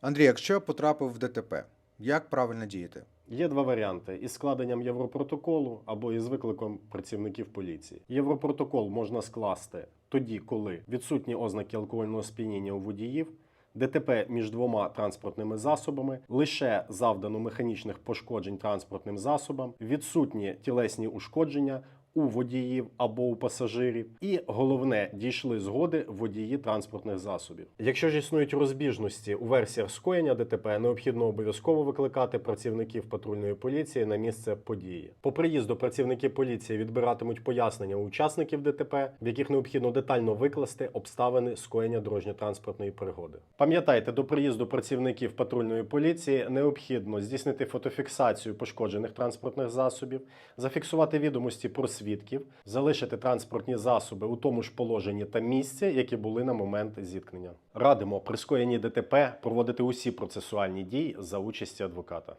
Андрій, якщо я потрапив в ДТП, як правильно діяти? Є два варіанти: із складенням Європротоколу або із викликом працівників поліції. Європротокол можна скласти тоді, коли відсутні ознаки алкогольного сп'яніння у водіїв. ДТП між двома транспортними засобами, лише завдано механічних пошкоджень транспортним засобам, відсутні тілесні ушкодження у водіїв або у пасажирів, і головне дійшли згоди водії транспортних засобів. Якщо ж існують розбіжності у версіях скоєння ДТП, необхідно обов'язково викликати працівників патрульної поліції на місце події. По приїзду працівники поліції відбиратимуть пояснення у учасників ДТП, в яких необхідно детально викласти обставини скоєння дорожньо-транспортної пригоди. Пам'ятайте, до приїзду працівників патрульної поліції необхідно здійснити фотофіксацію пошкоджених транспортних засобів, зафіксувати відомості про свідків, залишити транспортні засоби у тому ж положенні та місці, які були на момент зіткнення. Радимо при скоєнні ДТП проводити усі процесуальні дії за участі адвоката.